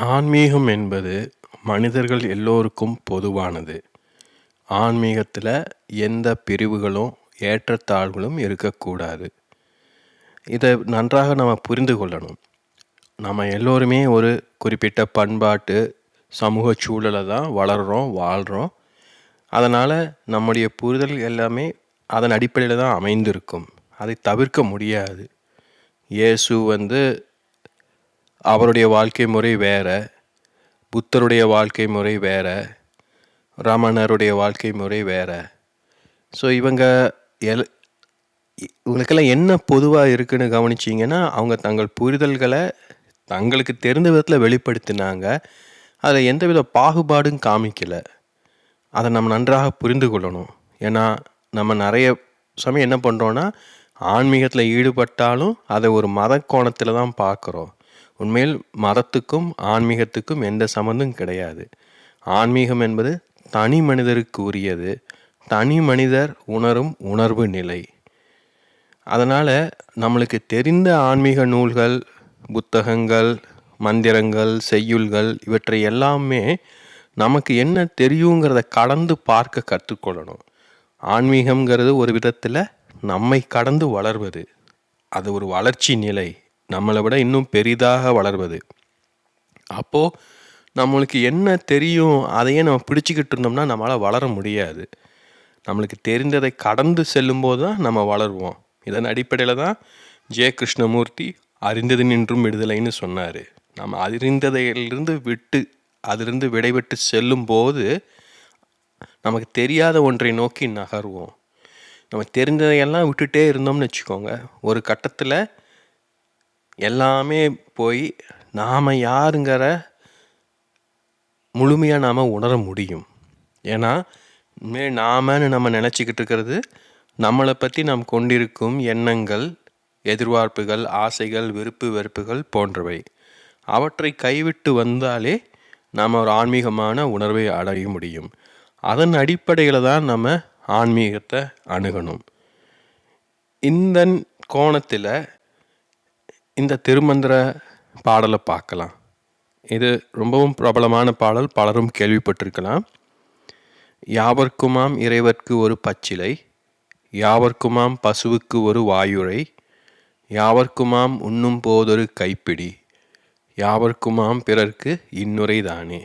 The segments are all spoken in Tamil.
ஆன்மீகம் என்பது மனிதர்கள் எல்லோருக்கும் பொதுவானது. ஆன்மீகத்தில எந்த பிரிவுகளும், ஏற்றத்தாழ்வுகளும் இருக்கக்கூடாது. இத நன்றாக நம்ம புரிந்து கொள்ளணும். நம்ம எல்லோருமே ஒரு குறிப்பிட்ட பண்பாட்டு, சமூக சூழலை தான் வளர்றோம், வாழ்றோம். அதனால நம்முடைய புரிதல் எல்லாமே அதன் அடிப்படையில தான் அமைந்திருக்கும். அதை தவிர்க்க முடியாது. இயேசு வந்து அவருடைய வாழ்க்கை முறை வேற. புத்தருடைய வாழ்க்கை முறை வேற. ராமணருடைய வாழ்க்கை முறை வேற. ஸோ இவங்க எல் இவங்களுக்கெல்லாம் என்ன பொதுவாக இருக்குன்னு கவனிச்சிங்கன்னா அவங்க தங்கள் புரிதல்களை தங்களுக்கு தெரிந்த விதத்தில் வெளிப்படுத்தினாங்க. அதில் எந்தவித பாகுபாடும் காமிக்கலை அதை நம்ம நன்றாக புரிந்து கொள்ளணும். ஏன்னா, நம்ம நிறைய சமயம் என்ன பண்ணுறோன்னா ஆன்மீகத்தில் ஈடுபட்டாலும், அதை ஒரு மத கோணத்தில் தான் பார்க்குறோம். உண்மையில் மதத்துக்கும், ஆன்மீகத்துக்கும் எந்த சம்மந்தம் கிடையாது. ஆன்மீகம் என்பது தனி மனிதருக்கு உரியது. தனி மனிதர் உணரும் உணர்வு நிலை. அதனால் நம்மளுக்கு தெரிந்த ஆன்மீக நூல்கள், புத்தகங்கள், மந்திரங்கள், செய்யுள்கள் இவற்றை எல்லாமே நமக்கு என்ன தெரியுங்கிறத கடந்து பார்க்க கற்றுக்கொள்ளணும். ஆன்மீகம்ங்கிறது ஒரு விதத்தில் நம்மை கடந்து வளர்வது. அது ஒரு வளர்ச்சி நிலை. நம்மளை விட இன்னும் பெரிதாக வளர்வது. அப்போது நம்மளுக்கு என்ன தெரியும், அதையே நம்ம பிடிச்சிக்கிட்டு இருந்தோம்னா, நம்மளால் வளர முடியாது. நம்மளுக்கு தெரிந்ததை கடந்து செல்லும்போது தான் நம்ம வளருவோம். இதன் அடிப்படையில் தான் ஜே கிருஷ்ணமூர்த்தி அறிந்தது நின்றும் விடுதலைன்னு சொன்னார் நம்ம அறிந்ததையிலிருந்து விட்டு அதிலிருந்து விடைபெற்று செல்லும்போது, நமக்கு தெரியாத ஒன்றை நோக்கி நகர்வோம். நம்ம தெரிந்ததையெல்லாம் விட்டுட்டே இருந்தோம்னு வச்சுக்கோங்க, ஒரு கட்டத்தில் எல்லாமே போய் நாம் யாருங்கிற முழுமையாக நாம் உணர முடியும். ஏன்னா, இனிமே நாமன்னு நம்ம நினச்சிக்கிட்டு இருக்கிறது, நம்மளை பற்றி நாம் கொண்டிருக்கும் எண்ணங்கள், எதிர்பார்ப்புகள், ஆசைகள், விருப்பு வெறுப்புகள் போன்றவை. அவற்றை கைவிட்டு வந்தாலே, நாம் ஒரு ஆன்மீகமான உணர்வை அடைய முடியும். அதன் அடிப்படையில் தான் நம்ம ஆன்மீகத்தை அணுகணும். இந்தன் கோணத்தில் இந்த திருமந்திர பாடலை பார்க்கலாம். இது ரொம்பவும் பிரபலமான பாடல். பலரும் கேள்விப்பட்டிருக்கலாம். யாவர்க்குமாம் இறைவர்க்கு ஒரு பச்சிலை, யாவர்க்குமாம் பசுவுக்கு ஒரு வாயுரை, யாவர்க்குமாம் உண்ணும் போதொரு கைப்பிடி, யாவர்க்குமாம் பிறர்க்கு இன்னுரை தானே.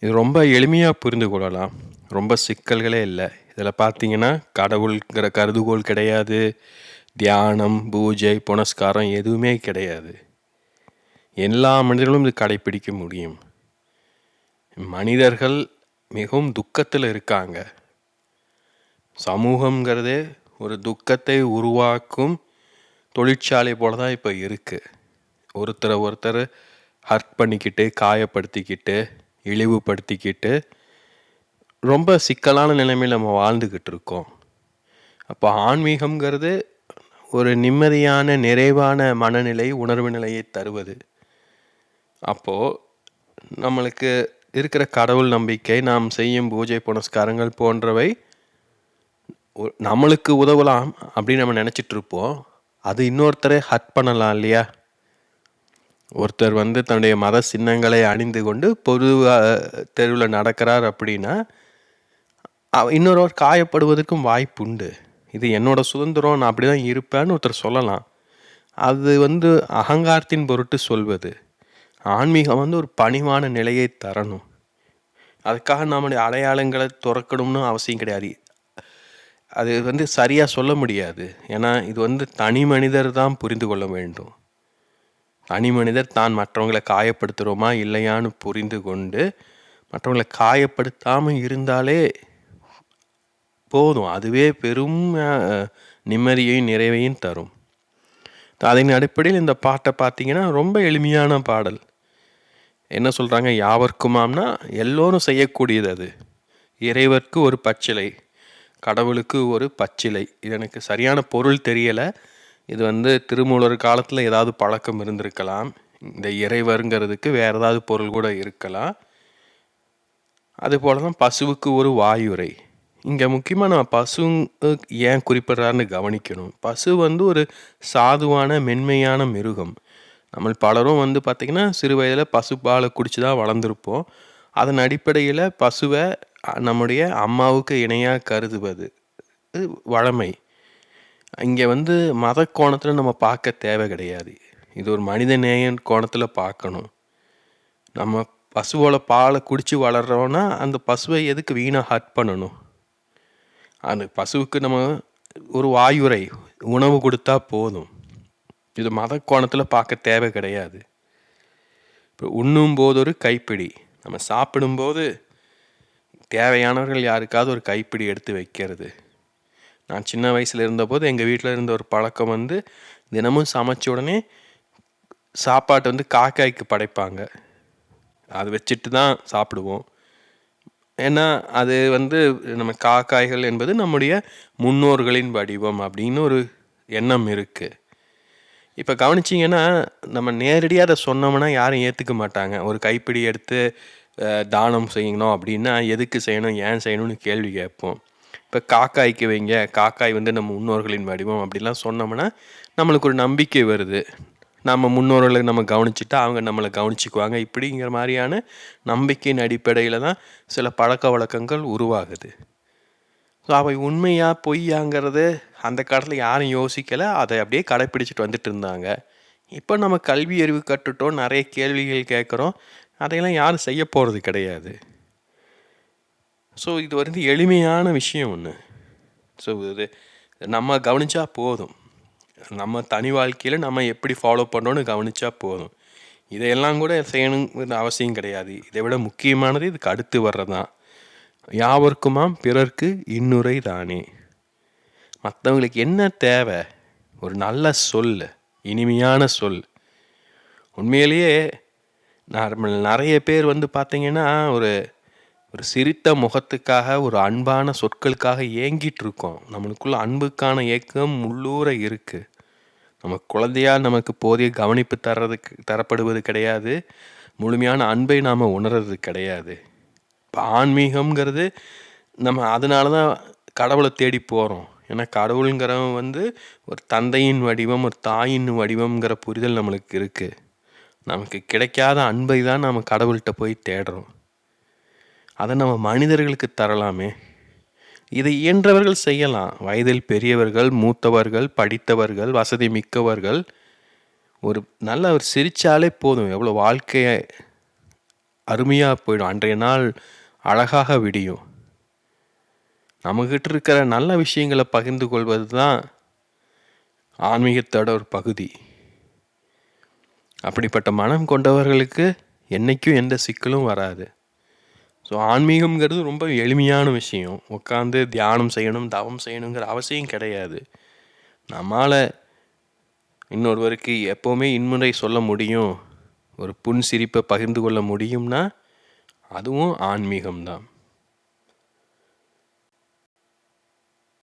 இது ரொம்ப எளிமையாக புரிந்து கொள்ளலாம். ரொம்ப சிக்கல்களே இல்லை இதில் பார்த்தீங்கன்னா, கடவுள்ங்கிற கருதுகோள் கிடையாது. தியானம், பூஜை, புனஸ்காரம் எதுவுமே கிடையாது. எல்லா மனிதர்களும் இது கடைப்பிடிக்க முடியும். மனிதர்கள் மிகவும் துக்கத்தில் இருக்காங்க. சமூகங்கிறதே ஒரு துக்கத்தை உருவாக்கும் தொழிற்சாலை போல தான் இப்போ இருக்குது ஒருத்தரை ஒருத்தர் ஹர்ட் பண்ணிக்கிட்டு, காயப்படுத்திக்கிட்டு, இழிவுபடுத்திக்கிட்டு, ரொம்ப சிக்கலான நிலைமையில நம்ம வாழ்ந்துக்கிட்டு இருக்கோம். அப்போ ஆன்மீகம்ங்கிறது ஒரு நிம்மதியான, நிறைவான மனநிலை, உணர்வு நிலையை தருவது. அப்போ நம்மளுக்கு இருக்கிற கடவுள் நம்பிக்கை, நாம் செய்யும் பூஜை, புனஸ்காரங்கள் போன்றவை நம்மளுக்கு உதவலாம் அப்படின்னு நம்ம நினச்சிட்ருப்போம் அது இன்னொருத்தரை ஹட் பண்ணலாம் இல்லையா? ஒருத்தர் வந்து தன்னுடைய மத சின்னங்களை அணிந்து கொண்டு பொதுவாக தெருவில் நடக்கிறார் அப்படின்னா, இன்னொருவர் காயப்படுவதற்கும் வாய்ப்புண்டு. இது என்னோடய சுதந்திரம், நான் அப்படி தான் இருப்பேன்னு ஒருத்தர் சொல்லலாம். அது வந்து அகங்காரத்தின் பொருட்டு சொல்வது. ஆன்மீகம் வந்து ஒரு பணிவான நிலையை தரணும். அதுக்காக நம்முடைய அடையாளங்களை துறக்கணும்னு அவசியம் கிடையாது. அது வந்து சரியாக சொல்ல முடியாது. ஏன்னா, இது வந்து தனி மனிதர் தான் புரிந்து கொள்ள வேண்டும். தனி மனிதர் தான் மற்றவங்கள காயப்படுத்துகிறோமா இல்லையான்னு புரிந்து கொண்டு, மற்றவங்கள காயப்படுத்தாமல் இருந்தாலே போதும். அதுவே பெரும் நிம்மதியையும், நிறைவையும் தரும். அதன் அடிப்படையில் இந்த பாட்டை பார்த்தீங்கன்னா, ரொம்ப எளிமையான பாடல். என்ன சொல்கிறாங்க யாவர்க்குமாம்னா, எல்லோரும் செய்யக்கூடியது அது. இறைவர்க்கு ஒரு பச்சிலை, கடவுளுக்கு ஒரு பச்சிலை. இது எனக்கு சரியான பொருள் தெரியலை இது வந்து திருமூலர் காலத்தில் ஏதாவது பழக்கம் இருந்திருக்கலாம். இந்த இறைவருங்கிறதுக்கு வேறு ஏதாவது பொருள் கூட இருக்கலாம். அதுபோல தான் பசுவுக்கு ஒரு வாயுரை. இங்கே முக்கியமா நம்ம பசு ஏன் குறிப்பிடுறாருன்னு கவனிக்கணும். பசு வந்து ஒரு சாதுவான, மென்மையான மிருகம். நம்ம பலரும் வந்து பார்த்திங்கன்னா சிறு வயதில் பசுப்பாலை குடிச்சு தான் வளர்ந்துருப்போம். அதன் அடிப்படையில் பசுவை அ, நம்முடைய அம்மாவுக்கு இணையாக கருதுவது. இது வழமை. இங்கே வந்து மத கோணத்தில் நம்ம பார்க்க தேவை கிடையாது. இது ஒரு மனித நேயன் கோணத்தில் பார்க்கணும். நம்ம பசுவோட பாலை குடித்து வளர்றோன்னா அந்த பசுவை எதுக்கு வீணாக ஹர்ட் பண்ணணும்? அந்த பசுவுக்கு நம்ம ஒரு வாயுரை உணவு கொடுத்தா போதும். இது மத கோணத்தில் பார்க்க தேவை கிடையாது. இப்போ உண்ணும் போது ஒரு கைப்பிடி. நம்ம சாப்பிடும்போது தேவையானவர்கள் யாருக்காவது ஒரு கைப்பிடி எடுத்து வைக்கிறது. நான் சின்ன வயசில் இருந்தபோது எங்கள் வீட்டில் இருந்த ஒரு பழக்கம் வந்து தினமும் சமைச்ச உடனே சாப்பாட்டை வந்து காக்காய்க்கு படைப்பாங்க. அது வச்சுட்டு தான் சாப்பிடுவோம். ஏன்னா அது வந்து நம்ம காக்காய்கள் என்பது நம்முடைய முன்னோர்களின் வடிவம் அப்படின்னு ஒரு எண்ணம் இருக்குது இப்போ கவனிச்சிங்கன்னா நம்ம நேரடியாக அதை சொன்னோம்னா யாரும் ஏற்றுக்க மாட்டாங்க. ஒரு கைப்பிடி எடுத்து தானம் செய்யணும் அப்படின்னா எதுக்கு செய்யணும் ஏன் செய்யணும்னு கேள்வி கேட்போம். இப்போ காக்காய்க்கு வைங்க காக்காய் வந்து நம்ம முன்னோர்களின் வடிவம் அப்படிலாம் சொன்னோம்னா நம்மளுக்கு ஒரு நம்பிக்கை வருது. நம்ம முன்னோர்களை நம்ம கவனிச்சுட்டா அவங்க நம்மளை கவனிச்சுக்குவாங்க. இப்படிங்கிற மாதிரியான நம்பிக்கையின் அடிப்படையில் தான் சில பழக்க வழக்கங்கள் உருவாகுது. ஸோ அவை உண்மையா பொய்யாங்கிறது அந்த காலத்தில் யாரும் யோசிக்கலை. அதை அப்படியே கடைப்பிடிச்சிட்டு வந்துட்டு இருந்தாங்க. இப்போ நம்ம கல்வி அறிவு கற்றுட்டோம். நிறைய கேள்விகள் கேட்குறோம். அதையெல்லாம் யாரும் செய்ய போகிறது கிடையாது. ஸோ இது வந்து எளிமையான விஷயம் ஒன்று ஸோ இது நம்ம கவனிச்சா போதும். நம்ம தனி வாழ்க்கையில் நம்ம எப்படி ஃபாலோ பண்ணுறோன்னு கவனித்தா போதும். இதையெல்லாம் கூட செய்யணுங்கிற அவசியம் கிடையாது. இதை விட முக்கியமானது இதுக்கு அடுத்து வர்றதான் யாவர்க்குமாம் பிறர்க்கு இன்னுரை தானே. மற்றவங்களுக்கு என்ன தேவை? ஒரு நல்ல சொல் இனிமையான சொல். உண்மையிலேயே நார்மல் நிறைய பேர் வந்து பார்த்தீங்கன்னா ஒரு ஒரு சிரித்த முகத்துக்காக ஒரு அன்பான சொற்களுக்காக ஏங்கிட்டு இருக்கோம். நம்மளுக்குள்ள அன்புக்கான ஏக்கம் உள்ளூர இருக்குது நம்ம குழந்தையாக நமக்கு போதிய கவனிப்பு தர்றதுக்கு தரப்படுவது கிடையாது. முழுமையான அன்பை நாம் உணர்றது கிடையாது. இப்போ ஆன்மீகம்ங்கிறது நம்ம அதனால தான் கடவுளை தேடி போகிறோம் ஏன்னா கடவுளுங்கிறவன் வந்து ஒரு தந்தையின் வடிவம் ஒரு தாயின் வடிவம்ங்கிற புரிதல் நம்மளுக்கு இருக்குது நமக்கு கிடைக்காத அன்பை தான் நம்ம கடவுள்கிட்ட போய் தேடுறோம். அதை நம்ம மனிதர்களுக்கு தரலாமே. இதை இயன்றவர்கள் செய்யலாம். வயதில் பெரியவர்கள் மூத்தவர்கள் படித்தவர்கள் வசதி மிக்கவர்கள். ஒரு நல்ல ஒரு சிரித்தாலே போதும். எவ்வளோ வாழ்க்கையை அருமையாக போயிடும். அன்றைய நாள் அழகாக விடியும். நம்மக்கிட்ட இருக்கிற நல்ல விஷயங்களை பகிர்ந்து கொள்வது தான் ஆன்மீகத்தோட ஒரு பகுதி. அப்படிப்பட்ட மனம் கொண்டவர்களுக்கு என்றைக்கும் எந்த சிக்கலும் வராது. ஸோ ஆன்மீகம்ங்கிறது ரொம்ப எளிமையான விஷயம். உட்காந்து தியானம் செய்யணும் தவம் செய்யணுங்கிற அவசியம் கிடையாது. நம்மால் இன்னொருவருக்கு எப்போவுமே இன்முறை சொல்ல முடியும். ஒரு புன் சிரிப்பை பகிர்ந்து கொள்ள முடியும்னா அதுவும் ஆன்மீகம்தான்.